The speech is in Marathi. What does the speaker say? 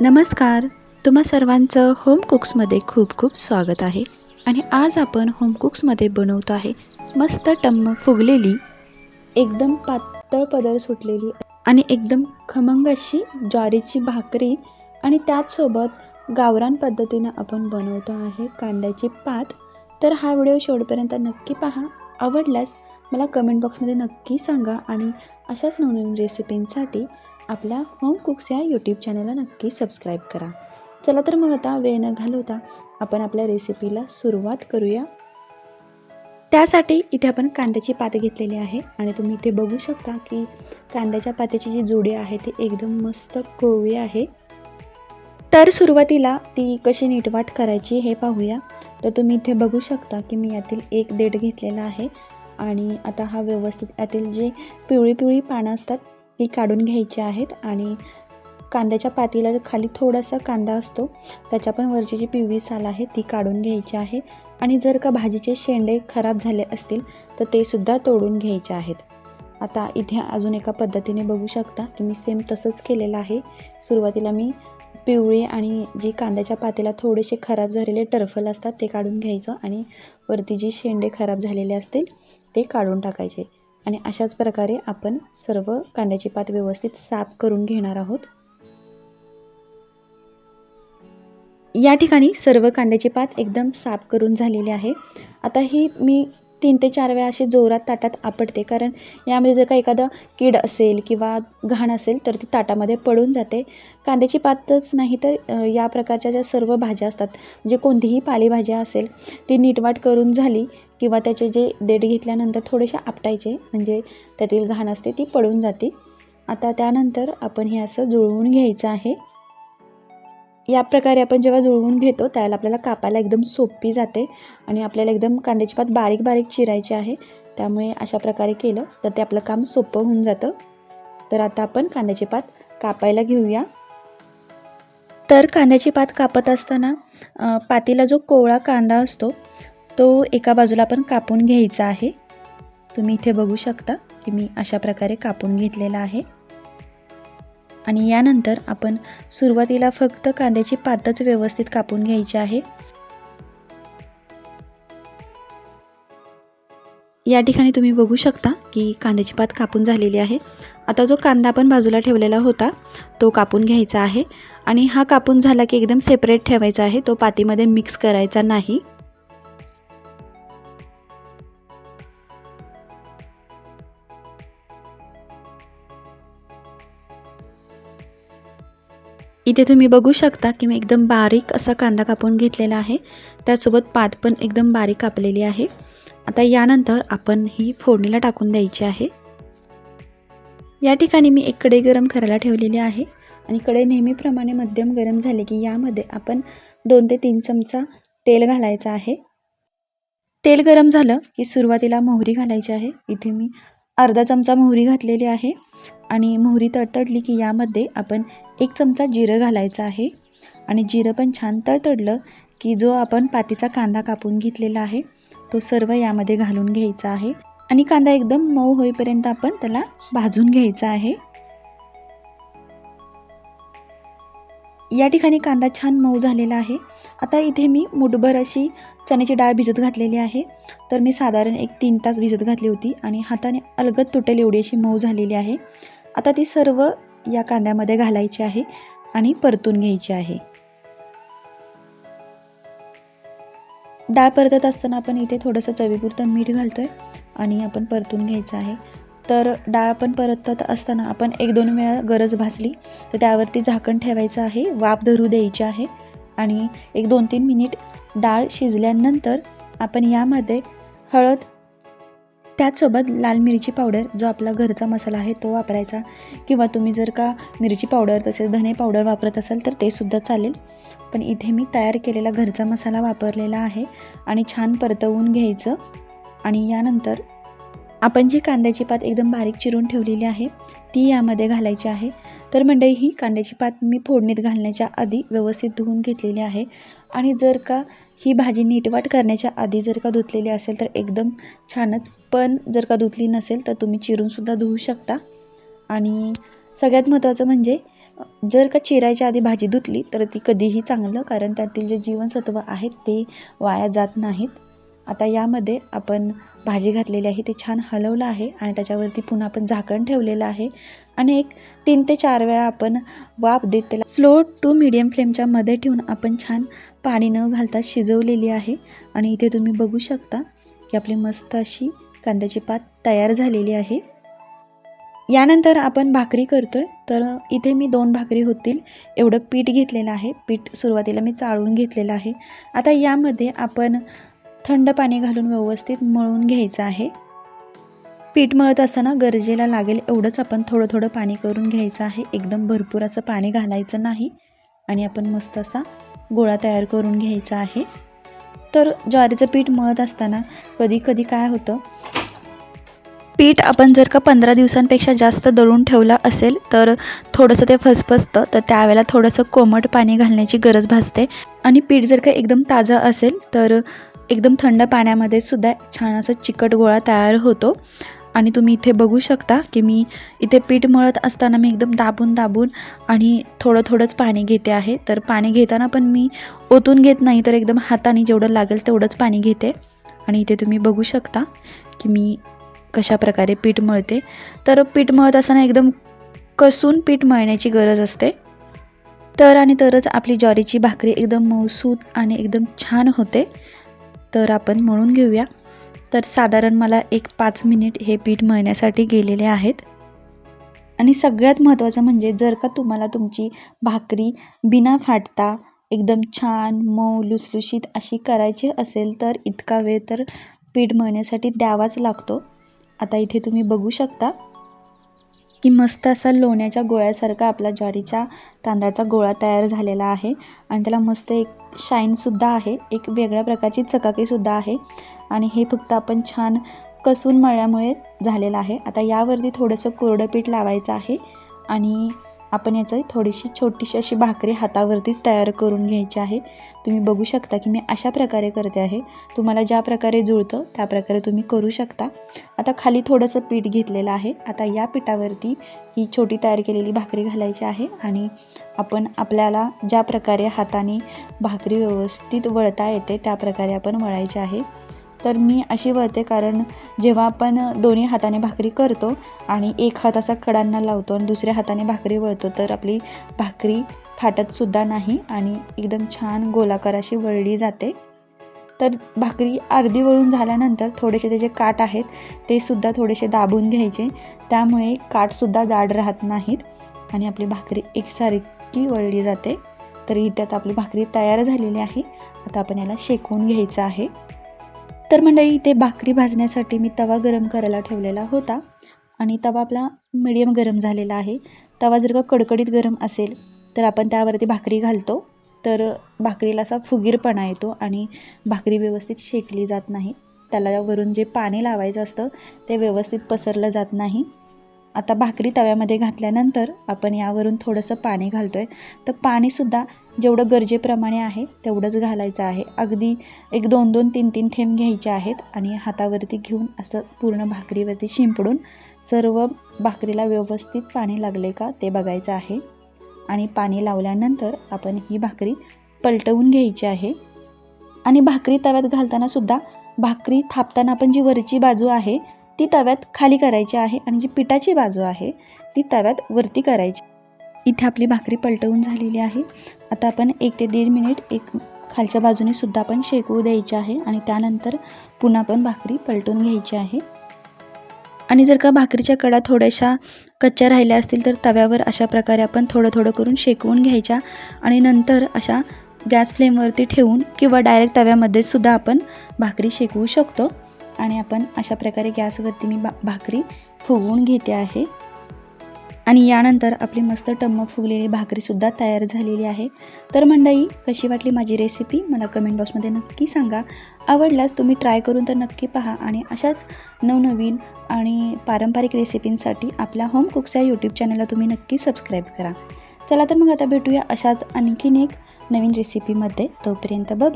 नमस्कार. तुम्हा सर्वांचं होम कुक्समध्ये खूप खूप स्वागत आहे. आणि आज आपण होम कुक्समध्ये बनवतो आहे मस्त टम्म फुगलेली एकदम पातळ पदर सुटलेली आणि एकदम खमंग अशी ज्वारीची भाकरी आणि त्याचसोबत गावरान पद्धतीनं आपण बनवतो आहे कांद्याची पात. तर हा व्हिडिओ शेवटपर्यंत नक्की पहा. आवडल्यास मला कमेंट बॉक्समध्ये नक्की सांगा आणि अशाच नवनवीन रेसिपींसाठी आपल्या होम कुक्स या यूट्यूब चॅनलला नक्की सबस्क्राईब करा. चला तर मग आता वेळ न घालवता आपण आपल्या रेसिपीला सुरुवात करूया. त्यासाठी इथे आपण कांद्याची पात घेतलेली आहे आणि तुम्ही इथे बघू शकता की कांद्याच्या पात्याची जी जोडी आहे ती एकदम मस्त कोवळी आहे. तर सुरुवातीला ती कशी नीटवाट करायची हे पाहूया. तर तुम्ही इथे बघू शकता की मी यातील एक देठ घेतलेला आहे आणि आता हा व्यवस्थित यातील जे पिवळी पिवळी पानं असतात ती काढून घ्यायची आहेत आणि कांद्याच्या पातीला खाली थोडासा कांदा असतो त्याच्या पण वरची जी पिवळी साल आहे ती काढून घ्यायची आहे. आणि जर का भाजीचे शेंडे खराब झाले असतील तर ते सुद्धा तोडून घ्यायचे आहेत. आता इथे अजून एका पद्धतीने बघू शकता की मी सेम तसंच केलेलं आहे. सुरुवातीला मी पिवळी आणि जी कांद्याच्या पातेला थोडेसे खराब झालेले टर्फल असतात ते काढून घ्यायचं आणि वरती जी शेंडे खराब झालेले असतील ते काढून टाकायचे. आणि अशाच प्रकारे आपण सर्व कांद्याची पात व्यवस्थित साफ करून घेणार आहोत. या ठिकाणी सर्व कांद्याची पात एकदम साफ करून झालेली आहे. आता ही मी तीन ते चार वेळा असे जोरात ताटात आपटते. कारण यामध्ये जर का एखादं कीड असेल किंवा घाण असेल तर ती ताटामध्ये पडून जाते. कांद्याची पातच नाही तर या प्रकारच्या ज्या सर्व भाज्या असतात म्हणजे कोणतीही पालेभाज्या असेल ती नीटवाट करून झाली किंवा त्याचे जे देठ घेतल्यानंतर थोडेसे आपटायचे म्हणजे त्यातील घाण असते ती पडून जाते. आता त्यानंतर आपण हे असं जुळवून घ्यायचं आहे. या प्रकारे आपण जेव्हा जुळवून घेतो त्याला आपल्याला कापायला एकदम सोपी जाते आणि आपल्याला एकदम कांद्याची पात बारीक बारीक चिरायची आहे. त्यामुळे अशा प्रकारे केलं तर ते आपलं काम सोपं होऊन जातं. तर आता आपण कांद्याची पात कापायला घेऊया. तर कांद्याची पात कापत असताना पातीला जो कोवळा कांदा असतो तो एका बाजूला आपण कापून घ्यायचा आहे. तुम्ही इथे बघू शकता की मी अशा प्रकारे कापून घेतलेला आहे. आणि यानंतर आपण सुरुवातीला फक्त कांद्याची पातच व्यवस्थित कापून घ्यायची आहे. या ठिकाणी तुम्ही बघू शकता की कांद्याची पात कापून झालेली आहे. आता जो कांदा आपण बाजूला ठेवलेला होता तो कापून घ्यायचा आहे. आणि हा कापून झाला की एकदम सेपरेट ठेवायचा आहे तो पातीमध्ये मिक्स करायचा नाही. इथे तुम्ही बघू शकता की मी एकदम बारीक असा कांदा कापून घेतलेला आहे. त्यासोबत पात पण एकदम बारीक कापलेली आहे. आता यानंतर आपण ही फोडणीला टाकून द्यायची आहे. या ठिकाणी मी एक कढई गरम करायला ठेवलेली आहे आणि कढई नेहमीप्रमाणे मध्यम गरम झाले की यामध्ये आपण दोन ते तीन चमचा तेल घालायचं आहे. तेल गरम झालं की सुरुवातीला मोहरी घालायची आहे. इथे मी अर्धा चमचा मोहरी घातलेली आहे आणि मोहरी तडतडली की यामध्ये आपण एक चमचा जिरं घालायचं आहे. आणि जिरं पण छान तडतडलं की जो आपण पातीचा कांदा कापून घेतलेला आहे तो सर्व यामध्ये घालून घ्यायचा आहे. आणि कांदा एकदम मऊ होईपर्यंत आपण त्याला भाजून घ्यायचा आहे. या ठिकाणी कांदा छान मऊ झालेला आहे. आता इथे मी मुठभर अशी चण्याची डाळ भिजत घातलेली आहे. तर मी साधारण एक तीन तास भिजत घातली होती आणि हाताने अलगद तुटेल एवढी अशी मऊ झालेली आहे. आता ती सर्व या कांद्यामध्ये घालायची आहे आणि परतून घ्यायची आहे. डाळ परतत असताना आपण इथे थोडंसं चवीपुरतं मीठ घालतो आहे आणि आपण परतून घ्यायचं आहे. तर डाळ आपण परतत असताना आपण एक दोन वेळा गरज भासली तर त्यावरती झाकण ठेवायचं आहे. वाफ धरू द्यायची आहे. आणि एक दोन तीन मिनिट डाळ शिजल्यानंतर आपण यामध्ये हळद त्याचसोबत लाल मिरची पावडर जो आपला घरचा मसाला आहे तो वापरायचा. किंवा तुम्ही जर का मिरची पावडर तसेच धने पावडर वापरत असाल तर ते सुद्धा चालेल. पण इथे मी तयार केलेला घरचा मसाला वापरलेला आहे आणि छान परतवून घ्यायचं. आणि यानंतर आपण जी कांद्याची पात एकदम बारीक चिरून ठेवलेली आहे ती यामध्ये घालायची आहे. तर मंडई ही कांद्याची पात मी फोडणीत घालण्याच्या आधी व्यवस्थित धुवून घेतलेली आहे. आणि जर का ही भाजी नीटवाट करण्याच्या आधी जर का धुतलेली असेल तर एकदम छानच. पण जर का धुतली नसेल तर तुम्ही चिरूनसुद्धा धुवू शकता. आणि सगळ्यात महत्त्वाचं म्हणजे जर का चिरायच्या आधी भाजी धुतली तर ती कधीही चांगलं कारण त्यातील जे जीवनसत्व आहेत ते वाया जात नाहीत. आता यामध्ये आपण भाजी घातलेली आहे ते छान हलवलं आहे आणि त्याच्यावरती पुन्हा आपण झाकण ठेवलेलं आहे. आणि एक तीन ते चार वेळा आपण वाफ देत त्याला. स्लो टू मिडियम फ्लेमच्या मध्ये ठेवून आपण छान पाणी न घालता शिजवलेली आहे. आणि इथे तुम्ही बघू शकता की आपली मस्त अशी कांद्याची पात तयार झालेली आहे. यानंतर आपण भाकरी करतोय. तर इथे मी दोन भाकरी होतील. एवढं पीठ घेतलेलं आहे. पीठ सुरुवातीला मी चाळून घेतलेलं आहे. आता यामध्ये आपण थंड पाणी घालून व्यवस्थित मळून घ्यायचं आहे. पीठ मळत असताना गरजेला लागेल एवढंच आपण थोडं थोडं पाणी करून घ्यायचं आहे. एकदम भरपूर असं पाणी घालायचं नाही. आणि आपण मस्त असा गोळा तयार करून घ्यायचा आहे. तर ज्वारीचं पीठ मळत असताना कधी कधी काय होतं? पीठ आपण जर का पंधरा दिवसांपेक्षा जास्त दळून ठेवलं असेल तर थोडंसं ते फसफसतं. तर त्यावेळेला थोडंसं कोमट पाणी घालण्याची गरज भासते. आणि पीठ जर का एकदम ताजं असेल तर एकदम थंड पाण्यामध्ये सुद्धा छान असं चिकट गोळा तयार होतो. आणि तुम्ही इथे बघू शकता की मी इथे पीठ मळत असताना मी एकदम दाबून दाबून आणि थोडं थोडंच पाणी घेते आहे. तर पाणी घेताना पण मी ओतून घेत नाही तर एकदम हाताने जेवढं लागेल तेवढंच पाणी घेते. आणि इथे तुम्ही बघू शकता की मी कशा प्रकारे पीठ मळते. तर पीठ मळत असताना एकदम कसून पीठ मळण्याची गरज असते. तर आणि तरच आपली ज्वारीची भाकरी एकदम मऊसूत आणि एकदम छान होते. तर आपण मळून घेऊया. तर साधारण मला एक पाच मिनिट हे पीठ मळण्यासाठी गेलेले आहेत. आणि सगळ्यात महत्त्वाचं म्हणजे जर का तुम्हाला तुमची भाकरी बिना फाटता एकदम छान मऊ लुसलुशीत अशी करायची असेल तर इतका वेळ तर पीठ मळण्यासाठी द्यावाच लागतो. आता इथे तुम्ही बघू शकता की मस्त असा लोण्याच्या गोळ्यासारखा आपला ज्वारीच्या तांदळाचा गोळा तयार झालेला आहे. आणि त्याला मस्त एक शाईनसुद्धा आहे. एक वेगळ्या प्रकारची चकाकीसुद्धा आहे. आणि हे फक्त आपण छान कसून मळल्यामुळे झालेलं आहे. आता यावरती थोडंसं कोरडं पीठ लावायचं आहे. आणि आपण याचं थोडीशी छोटीशी अशी भाकरी हातावरतीच तयार करून घ्यायची आहे. तुम्ही बघू शकता की मी अशा प्रकारे करते आहे. तुम्हाला ज्या प्रकारे जुळतं त्या प्रकारे तुम्ही करू शकता. आता खाली थोडंसं पीठ घेतलेलं आहे. आता या पिठावरती ही छोटी तयार केलेली भाकरी घालायची आहे आणि आपण आपल्याला ज्या प्रकारे हाताने भाकरी व्यवस्थित वळता येते त्या प्रकारे आपण वळायची आहे. तर मी अशी वळते कारण जेव्हा आपण दोन्ही हाताने भाकरी करतो आणि एक हात असा कडांना लावतो आणि दुसऱ्या हाताने भाकरी वळतो तर आपली भाकरी फाटतसुद्धा नाही आणि एकदम छान गोलाकार अशी वळली जाते. तर भाकरी अर्धी वळून झाल्यानंतर थोडेसे त्याचे काठ आहेत ते सुद्धा थोडेसे दाबून घ्यायचे. त्यामुळे काठसुद्धा जाड राहत नाहीत आणि आपली भाकरी एकसारखी वळली जाते. तर इथ्यात आपली भाकरी तयार झालेली आहे. आता आपण याला शेकवून घ्यायचं आहे. तर मंडळी इथे भाकरी भाजण्यासाठी मी तवा गरम करायला ठेवलेला होता आणि तवा आपला मिडियम गरम झालेला आहे. तवा जर का कडकडीत गरम असेल तर आपण त्यावरती भाकरी घालतो. तर भाकरीला असा फुगीरपणा येतो आणि भाकरी व्यवस्थित शेकली जात नाही. त्याला वरून जे पाणी लावायचं असतं ते व्यवस्थित पसरलं जात नाही. आता भाकरी तव्यामध्ये घातल्यानंतर आपण यावरून थोडंसं पाणी घालतो आहे तर पाणीसुद्धा जेवढं गरजेप्रमाणे आहे तेवढंच घालायचं आहे. अगदी एक दोन दोन तीन तीन थेंब घ्यायचे आहेत आणि हातावरती घेऊन असं पूर्ण भाकरीवरती शिंपडून सर्व भाकरीला व्यवस्थित पाणी लागले का ते बघायचं आहे. आणि पाणी लावल्यानंतर आपण ही भाकरी पलटवून घ्यायची आहे. आणि भाकरी तव्यात घालताना सुद्धा भाकरी थापताना आपण जी वरची बाजू आहे ती तव्यात खाली करायची आहे आणि जी पिठाची बाजू आहे ती तव्यात वरती करायची. इथे आपली भाकरी पलटवून झालेली आहे. आता आपण एक ते दीड मिनिट एक खालच्या बाजूने सुद्धा आपण शेकवू द्यायचे आहे आणि त्यानंतर पुन्हा पण भाकरी पलटून घ्यायची आहे. आणि जर का भाकरीच्या कडा थोड्याशा कच्च्या राहिल्या असतील तर तव्यावर अशा प्रकारे आपण थोडं थोडं करून शेकवून घ्यायच्या आणि नंतर अशा गॅस फ्लेमवरती ठेवून किंवा डायरेक्ट तव्यामध्ये सुद्धा आपण भाकरी शेकवू शकतो. आणि आपण अशा प्रकारे गॅसवरती मी बा भाकरी फुगवून घेते आहे. आणि यानंतर आपली मस्त टम्म फुगलेली भाकरीसुद्धा तयार झालेली आहे. तर मंडई कशी वाटली माझी रेसिपी मला कमेंट बॉक्समध्ये नक्की सांगा. आवडल्यास तुम्ही ट्राय करून तर नक्की पहा आणि अशाच नवनवीन आणि पारंपरिक रेसिपींसाठी आपल्या होम कुक्स या यूट्यूब चॅनलला तुम्ही नक्की सबस्क्राईब करा. चला तर मग आता भेटूया अशाच आणखीन एक नवीन रेसिपीमध्ये तोपर्यंत बाय